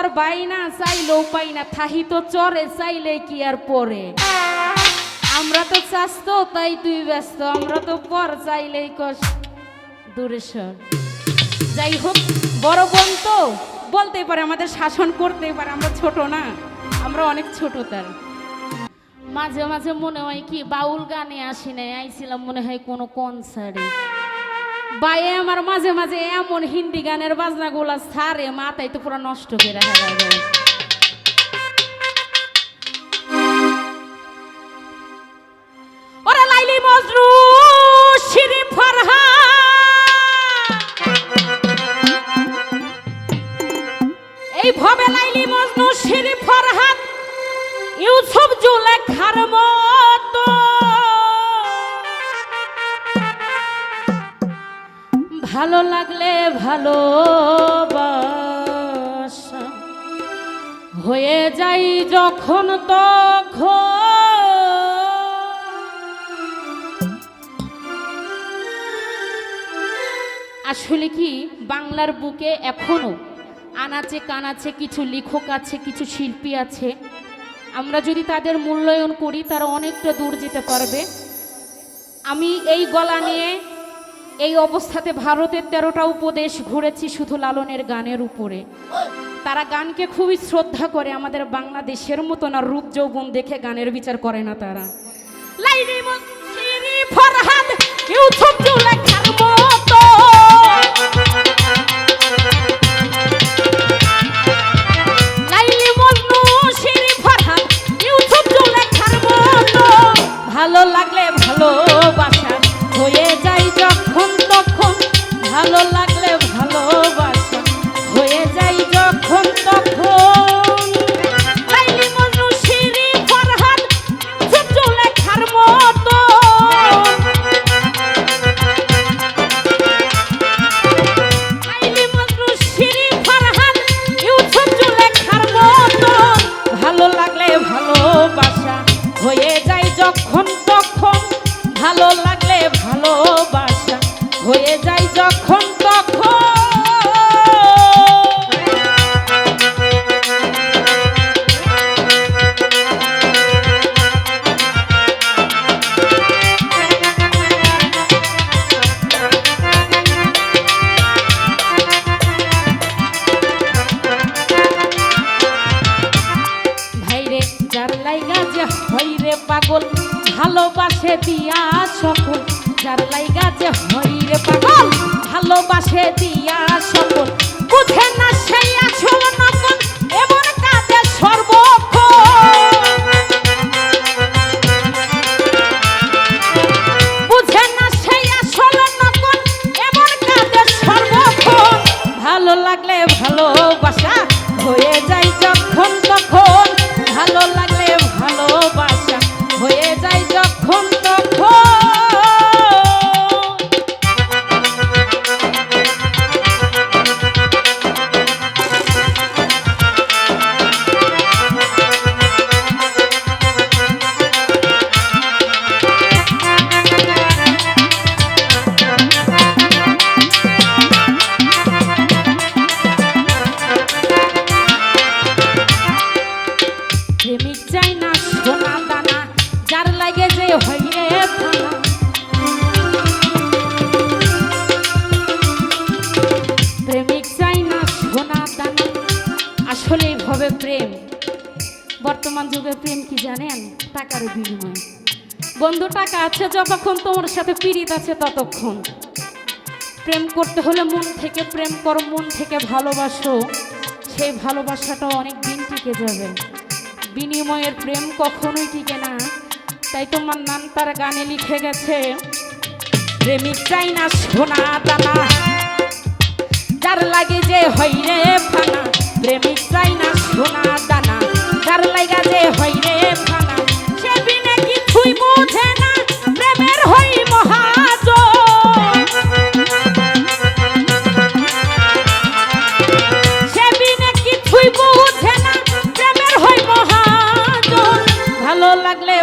আর by না চাইলেও পাই না থাহি তো চরে চাইলে কি আর পরে? আমরা তো চাস তো তাই তুই ব্যস্ত, আমরা তো পর চাইলেই কস দূরে সর। যাই হোক, বড় বোন তো বলতে পারে, আমাদের শাসন করতে পারে, আমরা ছোট না, আমরা অনেক ছোট তার। মাঝে মাঝে মনে হয় কি, বাউল গানে আসি নাই, আইছিলাম মনে হয় কোনো কনসার্টে বাইরে আমার মাঝে মাঝে এমন হিন্দি গানের বাজনাগুলা ছাড়ে মাথায় তো পুরো নষ্ট করে ওরা লাইলি মজনু, শিরি ফরহা। এই লাইলি মজনু, শিরি ফরহাদ, ইউসুফ জুলেখার মতো ভালো লাগলে ভালো হয়ে যাই যখন তখন। আসলে কি বাংলার বুকে এখনও আনাচে কানাচে কিছু লেখক আছে, কিছু শিল্পী আছে? আমরা যদি তাদের মূল্যায়ন করি, তারা অনেকটা দূর যেতে পারবে। আমি এই গলা নিয়ে এই অবস্থাতে ভারতের তেরোটা উপদেশ ঘুরেছি শুধু লালনের গানের উপরে। তারা গানকে খুবই শ্রদ্ধা করে আমাদের বাংলাদেশের মতো না রূপ যৌবন দেখে গানের বিচার করে না তারা। ভালো লাগলে পাগল ভালোবাসে দিয়া সকল যার লাইগা যে হইরে পাগল ভালোবাসে দিয়া সকল। ভাবে প্রেম, বর্তমান যুগে প্রেম কি জানেন? টাকার বিনিময়। বন্ধু, টাকা আছে যতক্ষণ, তোমার সাথে পীড়িত আছে ততক্ষণ। প্রেম করতে হলে মন থেকে প্রেম করো, মন থেকে ভালোবাসো। সেই ভালোবাসাটা অনেক দিন টিকে যাবে। বিনিময়ের প্রেম কখনোই টিকে না। তাই তোমার নাম তার গানে লিখে গেছে, প্রেমিক চাই না সোনা দানা। যার লাগে যে হইরে ফানা প্রেমিক চাই না, সোনা দানা। যার লাগা যে হইরে ফানা সে বিনে বিনে কিছুই বুঝে না ভালো লাগলে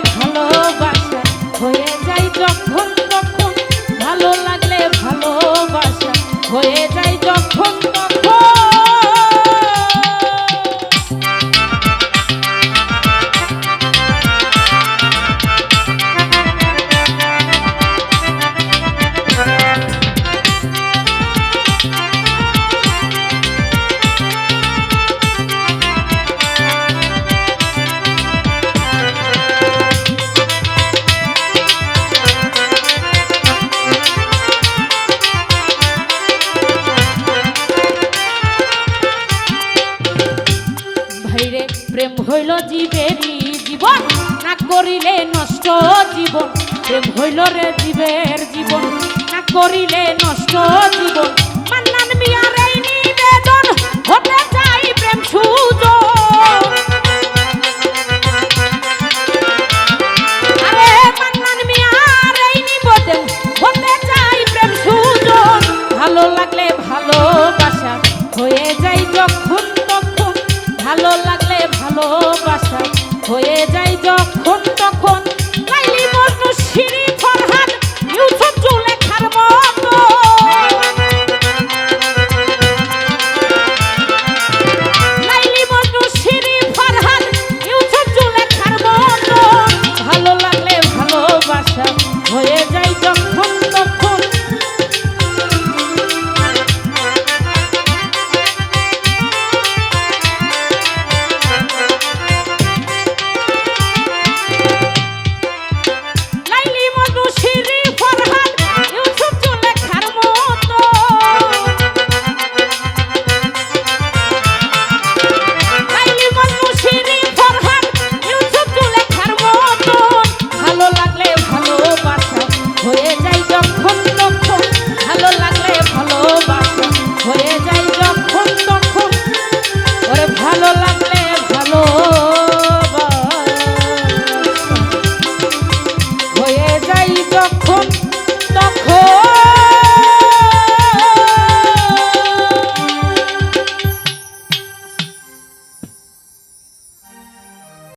প্রেম হইল জীবেরই জীবন, না করিলে নষ্ট জীবন। প্রেম হইল রে জীবের জীবন, না করিলে নষ্ট জীবন। মান্নান মিয়ার এই নিবেদন হতে চাই প্রেম সুজন। ভালো লাগলে ভালোবাসা হয়ে যাই যখন ভালো লাগলে ভালোবাসা। হয়ে যায় যখন তখন সিঁড়ি